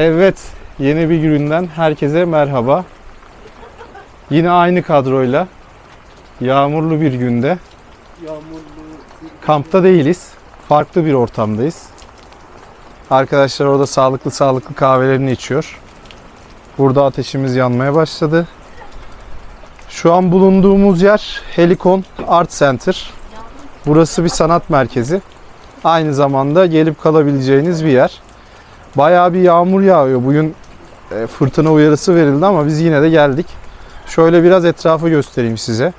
Evet, yeni bir günden herkese merhaba. Yine aynı kadroyla yağmurlu bir günde kampta değiliz. Farklı bir ortamdayız. Arkadaşlar orada sağlıklı sağlıklı kahvelerini içiyor. Burada ateşimiz yanmaya başladı. Şu an bulunduğumuz yer Helikon Art Center. Burası bir sanat merkezi. Aynı zamanda gelip kalabileceğiniz bir yer. Bayağı bir yağmur yağıyor. Bugün e, fırtına uyarısı verildi ama biz yine de geldik. Şöyle biraz etrafı göstereyim size.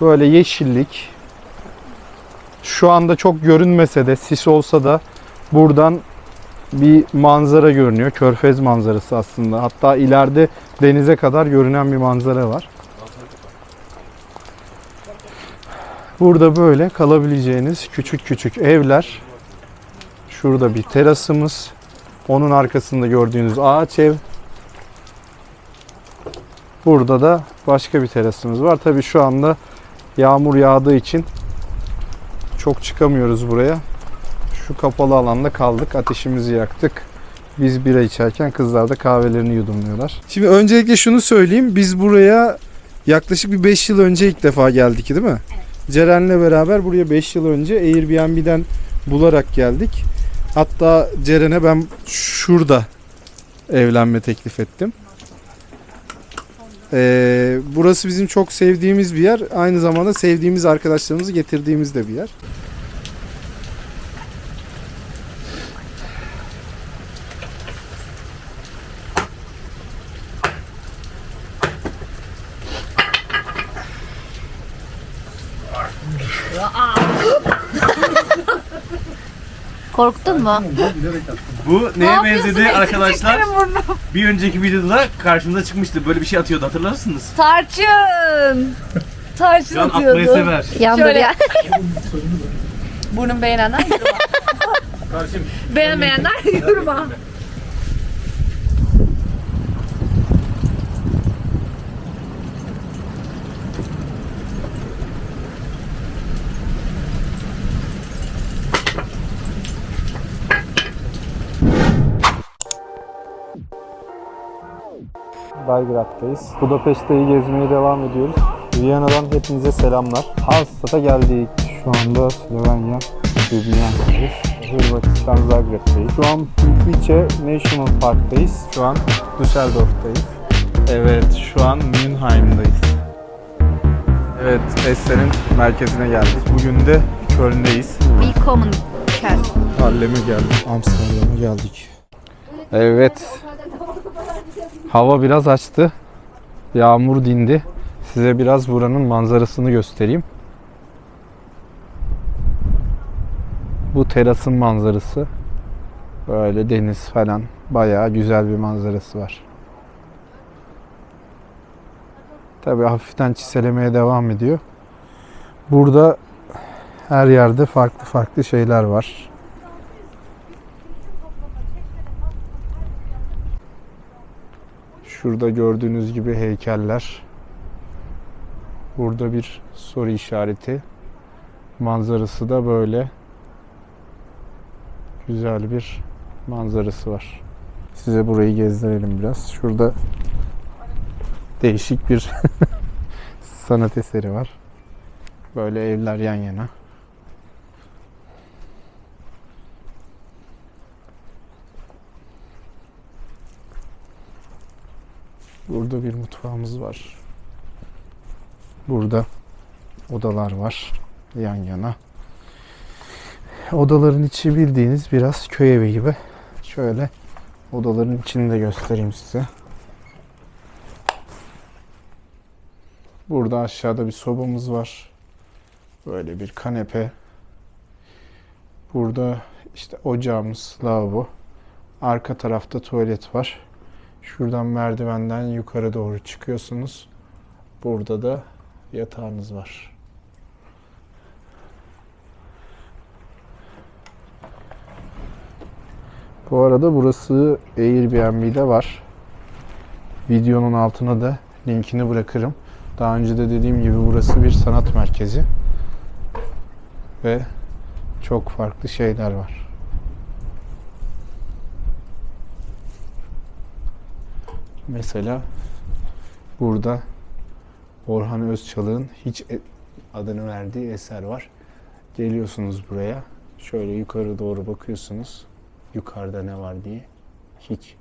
Böyle yeşillik. Şu anda çok görünmese de sis olsa da buradan bir manzara görünüyor. Körfez manzarası aslında. Hatta ileride denize kadar görünen bir manzara var. Burada böyle kalabileceğiniz küçük küçük evler. Şurada bir terasımız. Onun arkasında gördüğünüz ağaç ev. Burada da başka bir terasımız var. Tabii şu anda yağmur yağdığı için çok çıkamıyoruz buraya. Şu kapalı alanda kaldık. Ateşimizi yaktık. Biz bira içerken kızlar da kahvelerini yudumluyorlar. Şimdi öncelikle şunu söyleyeyim. Biz buraya yaklaşık bir 5 yıl önce ilk defa geldik değil mi? Ceren'le beraber buraya 5 yıl önce Airbnb'den bularak geldik. Hatta Ceren'e ben şurada evlenme teklif ettim. Ee, burası bizim çok sevdiğimiz bir yer. Aynı zamanda sevdiğimiz arkadaşlarımızı getirdiğimiz de bir yer. Korktun mu? Bu neye yapıyorsun? benzedi arkadaşlar? Burnum. Bir önceki videoda karşımıza çıkmıştı. Böyle bir şey atıyordu hatırlar mısınız? Tarçın. Tarçın Şu an atmayı atıyordu. sever. Yandır Şöyle. ya. Burnum beğenenler yoruma. Beğenmeyenler yoruma. Belgrad'dayız. Budapeşte'yi gezmeye devam ediyoruz. Viyana'dan hepinize selamlar. Hallstatt'a geldik. Şu anda Slovenya Ljubljana'dayız. Hırvatistan Zagreb'deyiz. Şu an Plitvice National Park'tayız. Şu an Düsseldorf'tayız. Evet, şu an Münheim'dayız. Evet, Essen'in merkezine geldik. Bugün de Köln'deyiz. Willkommen Kel. Harlem'e geldik. Amsterdam'a geldik. Evet. Hava biraz açtı. Yağmur dindi. Size biraz buranın manzarasını göstereyim. Bu terasın manzarası. Böyle deniz falan. Bayağı güzel bir manzarası var. Tabii hafiften çiselemeye devam ediyor. Burada her yerde farklı farklı şeyler var. Şurada gördüğünüz gibi heykeller. Burada bir soru işareti. Manzarası da böyle. Güzel bir manzarası var. Size burayı gezdirelim biraz. Şurada değişik bir sanat eseri var. Böyle evler yan yana. Burada bir mutfağımız var. Burada odalar var yan yana. Odaların içi bildiğiniz biraz köy evi gibi. Şöyle odaların içini de göstereyim size. Burada aşağıda bir sobamız var. Böyle bir kanepe. Burada işte ocağımız, lavabo. Arka tarafta tuvalet var. Şuradan merdivenden yukarı doğru çıkıyorsunuz. Burada da yatağınız var. Bu arada burası Airbnb'de var. Videonun altına da linkini bırakırım. Daha önce de dediğim gibi burası bir sanat merkezi. ve çok farklı şeyler var. Mesela burada Orhan Özçalık'ın hiç e- adını verdiği eser var. Geliyorsunuz buraya. Şöyle yukarı doğru bakıyorsunuz. Yukarıda ne var diye. Hiç.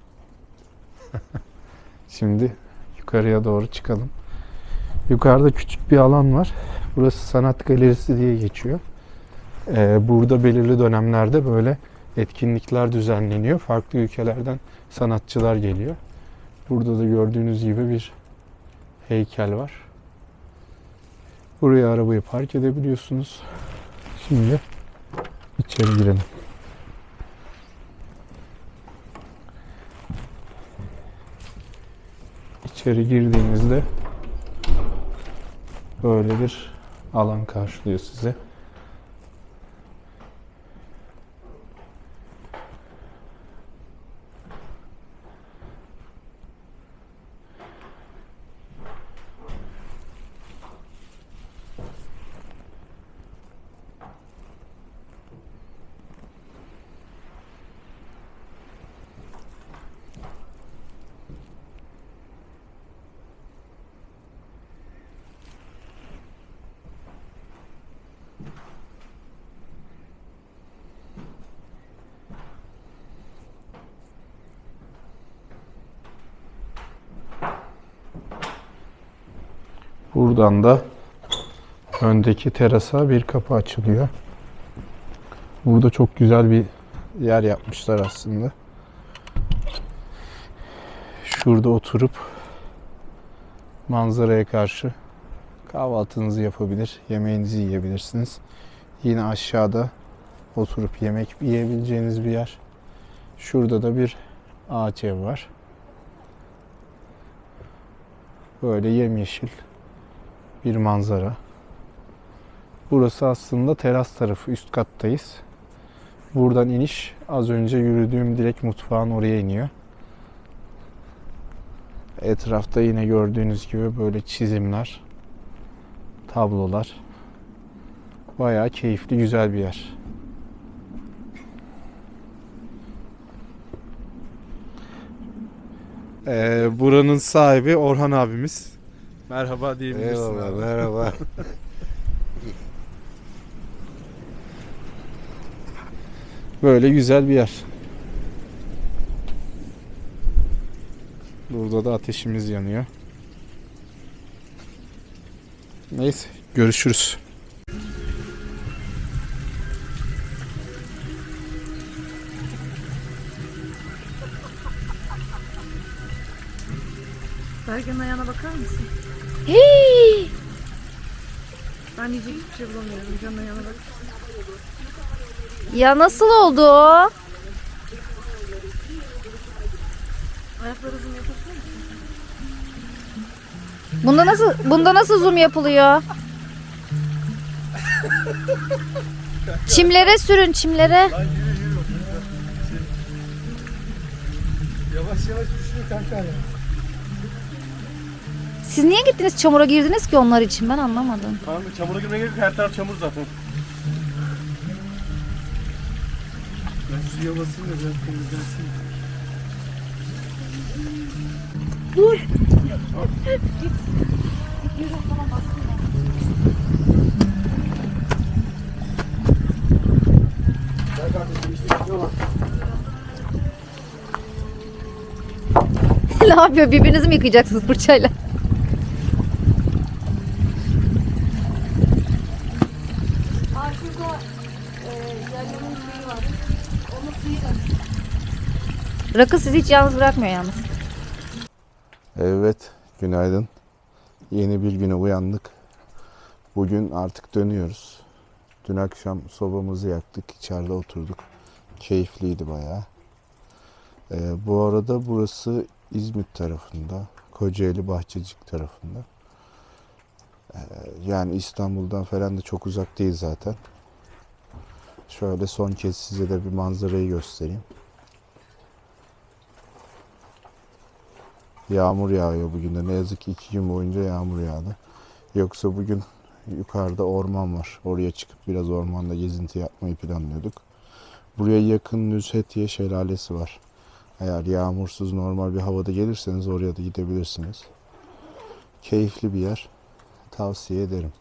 Şimdi yukarıya doğru çıkalım. Yukarıda küçük bir alan var. Burası sanat galerisi diye geçiyor. Ee, burada belirli dönemlerde böyle etkinlikler düzenleniyor. Farklı ülkelerden sanatçılar geliyor. Burada da gördüğünüz gibi bir heykel var. Buraya arabayı park edebiliyorsunuz. Şimdi içeri girelim. İçeri girdiğinizde böyle bir alan karşılıyor size. Buradan da öndeki terasa bir kapı açılıyor. Burada çok güzel bir yer yapmışlar aslında. Şurada oturup manzaraya karşı kahvaltınızı yapabilir, yemeğinizi yiyebilirsiniz. Yine aşağıda oturup yemek yiyebileceğiniz bir yer. Şurada da bir ağaç ev var. Böyle yemyeşil bir manzara. Burası aslında teras tarafı, üst kattayız. Buradan iniş az önce yürüdüğüm direkt mutfağın oraya iniyor. Etrafta yine gördüğünüz gibi böyle çizimler, tablolar. Bayağı keyifli, güzel bir yer. Ee, buranın sahibi Orhan abimiz. Merhaba diyebilirsin Eyvallah, abi. merhaba. Böyle güzel bir yer. Burada da ateşimiz yanıyor. Neyse, görüşürüz. Bergen'in ayağına bakar mısın? Hii. Ben diyecek hiçbir şey bulamıyorum. Canın ayağına bak. Ya nasıl oldu o? Ayakları zoom yapabilir misin? Bunda nasıl bunda nasıl zoom yapılıyor? Çimlere sürün çimlere. Yavaş yavaş düşüyor kanka. Siz niye gittiniz çamura girdiniz ki onlar için ben anlamadım. Kanka çamura girmeye gerek yok, her taraf çamur zaten. Ben suya basayım da biraz temizlensin. ne yapıyor birbirinizi mi yıkayacaksınız fırçayla? Rakı sizi hiç yalnız bırakmıyor yalnız. Evet, günaydın. Yeni bir güne uyandık. Bugün artık dönüyoruz. Dün akşam sobamızı yaktık, içeride oturduk. Keyifliydi bayağı. Ee, bu arada burası İzmit tarafında, Kocaeli Bahçecik tarafında. Ee, yani İstanbul'dan falan da çok uzak değil zaten. Şöyle son kez size de bir manzarayı göstereyim. Yağmur yağıyor bugün de. Ne yazık ki iki gün boyunca yağmur yağdı. Yoksa bugün yukarıda orman var. Oraya çıkıp biraz ormanda gezinti yapmayı planlıyorduk. Buraya yakın Nüzhetiye Şelalesi var. Eğer yağmursuz normal bir havada gelirseniz oraya da gidebilirsiniz. Keyifli bir yer. Tavsiye ederim.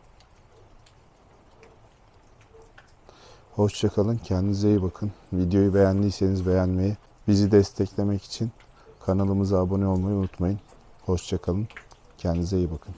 Hoşçakalın. Kendinize iyi bakın. Videoyu beğendiyseniz beğenmeyi, bizi desteklemek için kanalımıza abone olmayı unutmayın. Hoşçakalın. Kendinize iyi bakın.